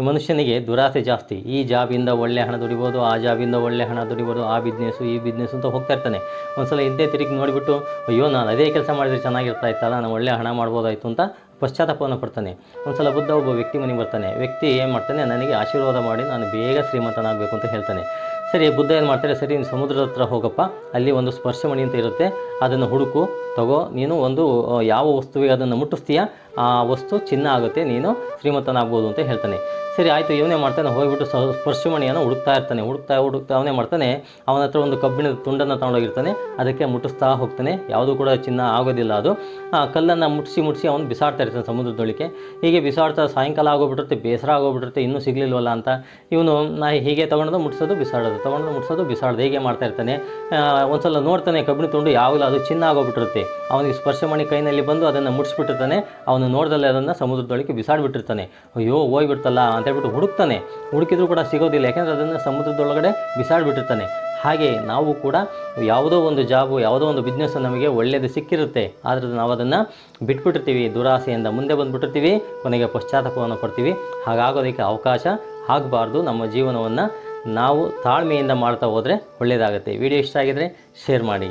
ಈ ಮನುಷ್ಯನಿಗೆ ದುರಾಸೆ ಜಾಸ್ತಿ. ಈ ಜಾಬಿಂದ ಒಳ್ಳೆ ಹಣ ದುಡಿಬೋದು, ಆ ಜಾಬಿಂದ ಒಳ್ಳೆ ಹಣ ದುಡಿಬೋದು, ಆ ಬಿಸ್ನೆಸ್ಸು ಈ ಬಿಸ್ನೆಸ್ ಅಂತ ಹೋಗ್ತಾ ಇರ್ತಾನೆ. ಒಂದ್ಸಲ ಹಿಂದೆ ತಿರುಗಿ ನೋಡಿಬಿಟ್ಟು, ಅಯ್ಯೋ, ನಾನು ಅದೇ ಕೆಲಸ ಮಾಡಿದ್ರೆ ಚೆನ್ನಾಗಿರ್ತಾ ಇತ್ತಲ್ಲ, ನಾನು ಒಳ್ಳೆ ಹಣ ಮಾಡ್ಬೋದಾಯಿತು ಅಂತ ಪಶ್ಚಾತ್ತಾಪವನ್ನು ಪಡ್ತಾನೆ. ಒಂದ್ಸಲ ಬುದ್ಧ ಒಬ್ಬ ವ್ಯಕ್ತಿ ಮನೆಗೆ ಬರ್ತಾನೆ. ವ್ಯಕ್ತಿ ಏನು ಮಾಡ್ತಾನೆ? ನನಗೆ ಆಶೀರ್ವಾದ ಮಾಡಿ, ನಾನು ಬೇಗ ಶ್ರೀಮಂತನಾಗಬೇಕು ಅಂತ ಹೇಳ್ತಾನೆ. ಸರಿ, ಬುದ್ಧ ಏನು ಮಾಡ್ತಾರೆ? ಸರಿ, ನೀನು ಸಮುದ್ರದ ಹತ್ರ ಹೋಗಪ್ಪ. ಅಲ್ಲಿ ಒಂದು ಸ್ಪರ್ಶಮಣಿ ಅಂತ ಇರುತ್ತೆ. ಅದನ್ನು ಹುಡುಕು, ತಗೋ. ನೀನು ಒಂದು ಯಾವ ವಸ್ತುವಿಗೆ ಅದನ್ನು ಮುಟ್ಟಿಸ್ತೀಯ? ವಸ್ತು ಚಿನ್ನ ಆಗುತ್ತೆ, ನೀನು ಶ್ರೀಮಂತನಾಗ್ಬೋದು ಅಂತ ಹೇಳ್ತಾನೆ. ಸರಿ, ಆಯಿತು, ಇವನೇ ಮಾಡ್ತಾನೆ, ಹೋಗಿಬಿಟ್ಟು ಸ್ಪರ್ಶಮಣಿಯನ್ನು ಹುಡುಕ್ತಾ ಇರ್ತಾನೆ, ಹುಡುಕ್ತಾ ಹುಡುಕ್ತಾ ಅವನೇ ಮಾಡ್ತಾನೆ, ಅವನ ಹತ್ರ ಒಂದು ಕಬ್ಬಿಣದ ತುಂಡನ್ನು ತಗೊಂಡೋಗಿರ್ತಾನೆ, ಅದಕ್ಕೆ ಮುಟ್ಟಿಸ್ತಾ ಹೋಗ್ತಾನೆ, ಯಾವುದೂ ಕೂಡ ಚಿನ್ನ ಆಗೋದಿಲ್ಲ ಅದು. ಆ ಕಲ್ಲನ್ನು ಮುಟ್ಟಿಸಿ ಮುಟ್ಟಿಸಿ ಅವನು ಬಿಸಾಡ್ತಾ ಇರ್ತಾನೆ ಸಮುದ್ರದೊಳಗೆ ಹೀಗೆ ಬಿಸಾಡ್ತಾ ಸಾಯಂಕಾಲ ಆಗೋಗ್ಬಿಟ್ಟಿರುತ್ತೆ, ಬೇಸರ ಆಗೋಗ್ಬಿಟ್ಟಿರುತ್ತೆ, ಇನ್ನೂ ಸಿಗಲಿಲ್ವಲ್ಲ ಅಂತ. ಇವನು ನಾ ಹೀಗೆ ತೊಗೊಂಡು ಮುಟ್ಸೋದು, ಬಿಸಾಡೋದು ತೊಗೊಂಡು ಮುಟ್ಸೋದು, ಬಿಸಾಡೋದು, ಹೀಗೆ ಮಾಡ್ತಾ ಇರ್ತಾನೆ. ಒಂದು ಒಂದ್ಸಲ ನೋಡ್ತಾನೆ ಕಬ್ಬಿಣ ತುಂಡು ಯಾವಾಗಲೂ ಅದು ಚಿನ್ನ ಆಗೋಗ್ಬಿಟ್ಟಿರುತ್ತೆ. ಅವನಿಗೆ ಸ್ಪರ್ಶಮಣಿ ಕೈನಲ್ಲಿ ಬಂದು ಅದನ್ನು ಮುಟ್ಟಿಸ್ಬಿಟ್ಟಿರ್ತಾನೆ ಅವನು ನೋಡ್ದಲ್ಲೇ ಅದನ್ನು ಸಮುದ್ರದೊಳಗೆ ಬಿಸಾಡಿಬಿಟ್ಟಿರ್ತಾನೆ. ಅಯ್ಯೋ, ಹೋಗ್ಬಿಡ್ತಲ್ಲ ಅಂತ ಹೇಳ್ಬಿಟ್ಟು ಹುಡುಕ್ತಾನೆ. ಹುಡುಕಿದ್ರೂ ಕೂಡ ಸಿಗೋದಿಲ್ಲ, ಯಾಕೆಂದರೆ ಅದನ್ನು ಸಮುದ್ರದೊಳಗಡೆ ಬಿಸಾಡಿಬಿಟ್ಟಿರ್ತಾನೆ. ಹಾಗೆ ನಾವು ಕೂಡ ಯಾವುದೋ ಒಂದು ಜಾಬು, ಯಾವುದೋ ಒಂದು ಬಿಸ್ನೆಸ್ ನಮಗೆ ಒಳ್ಳೆಯದು ಸಿಕ್ಕಿರುತ್ತೆ. ಆದರೆ ನಾವು ಅದನ್ನು ಬಿಟ್ಬಿಟ್ಟಿರ್ತೀವಿ, ದುರಾಸೆಯಿಂದ ಮುಂದೆ ಬಂದುಬಿಟ್ಟಿರ್ತೀವಿ, ಕೊನೆಗೆ ಪಶ್ಚಾತ್ತಾಪವನ್ನು ಪಡ್ತೀವಿ. ಹಾಗಾಗೋದಕ್ಕೆ ಅವಕಾಶ ಆಗಬಾರ್ದು. ನಮ್ಮ ಜೀವನವನ್ನು ನಾವು ತಾಳ್ಮೆಯಿಂದ ಮಾಡ್ತಾ ಹೋದರೆ ಒಳ್ಳೆಯದಾಗುತ್ತೆ ವಿಡಿಯೋ ಇಷ್ಟ ಆಗಿದರೆ ಶೇರ್ ಮಾಡಿ.